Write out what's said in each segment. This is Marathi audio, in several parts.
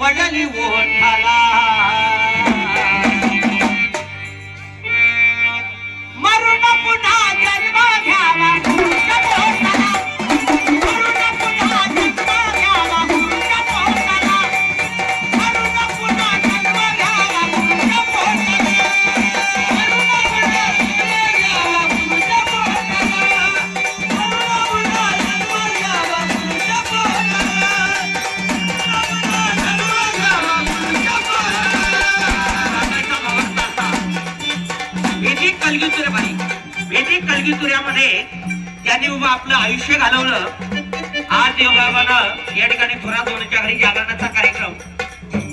पडली ओठाला. भेटे कलगीतुराबाई भेटे कलगीतुऱ्यामध्ये त्यांनी उभं आपलं आयुष्य घालवलं. आज देवबाबानं या ठिकाणी थोरा दोनच्या घरी जागरणाचा कार्यक्रम.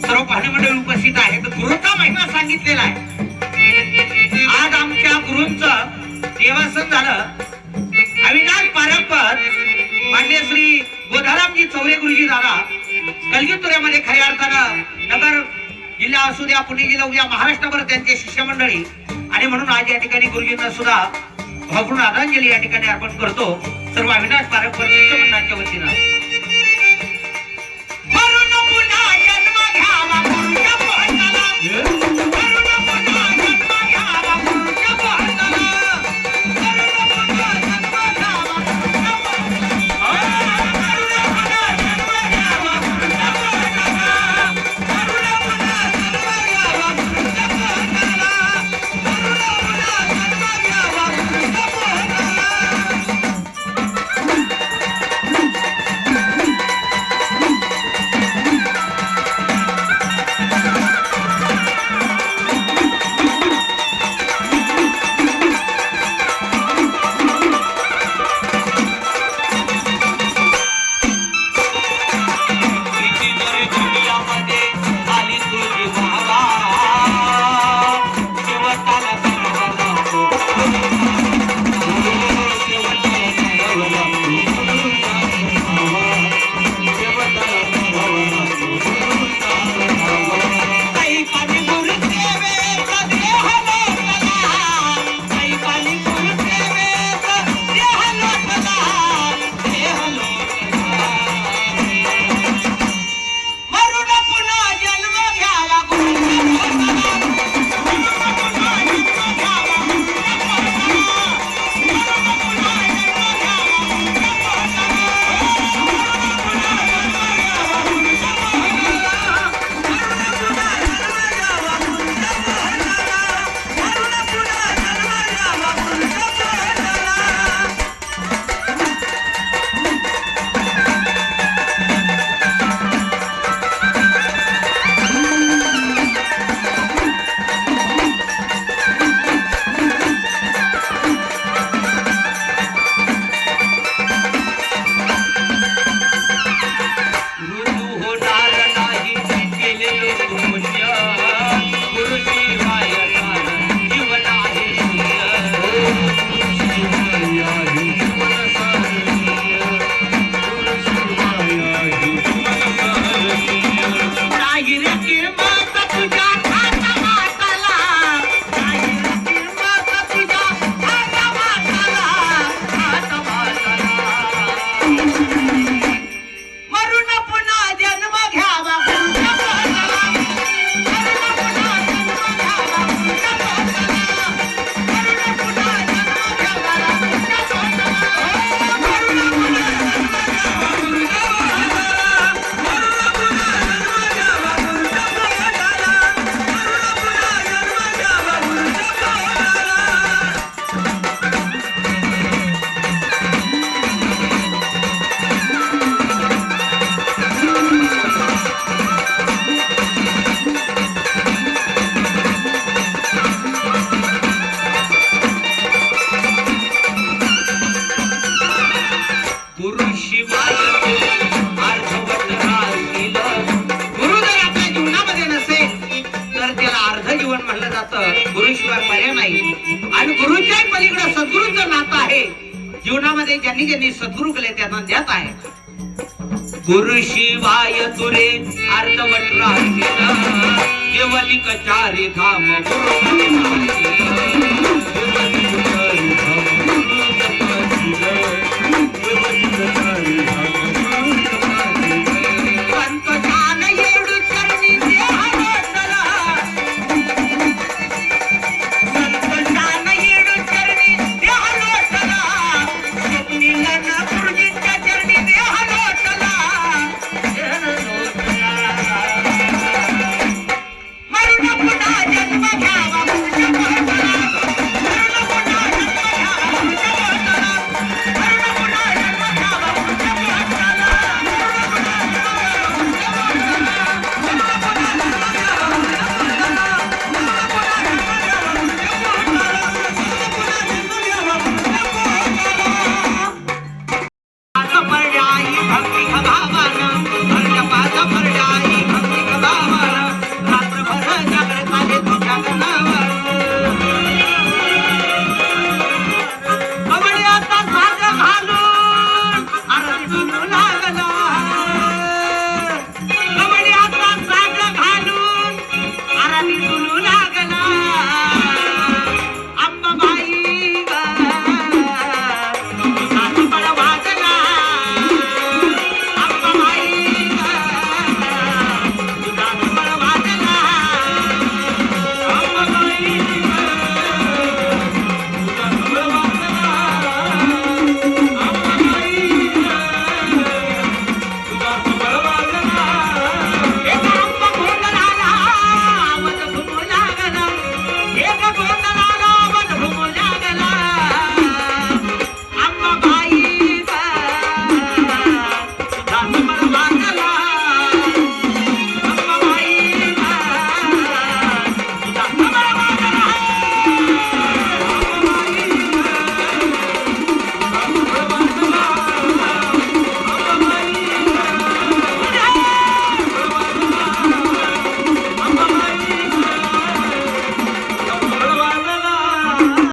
सर्व पाहणी मंडळी उपस्थित आहे तर गुरुचा महिमा सांगितलेला आहे. आज आमच्या गुरुंच देवासन झालं. अविनाश पारंपर मान्य श्री गोधारामजी चौरे गुरुजी दादा कलगीतुऱ्यामध्ये खऱ्या अर्थानं नगर जिल्हा असू द्या पुणे जिल्हा उद्या महाराष्ट्रभर त्यांचे शिष्यमंडळी आणि म्हणून आज या ठिकाणी गुरुजींना सुद्धा भावपूर्ण आदरांजली या ठिकाणी अर्पण करतो. सर्व अविनाश पारंपरिक वतीनं. जीवनामध्ये ज्यांनी ज्यांनी सद्गुरु केले त्यांना ज्ञात आहे. गुरु शिवाय तुरे अर्धवट धाम गुरु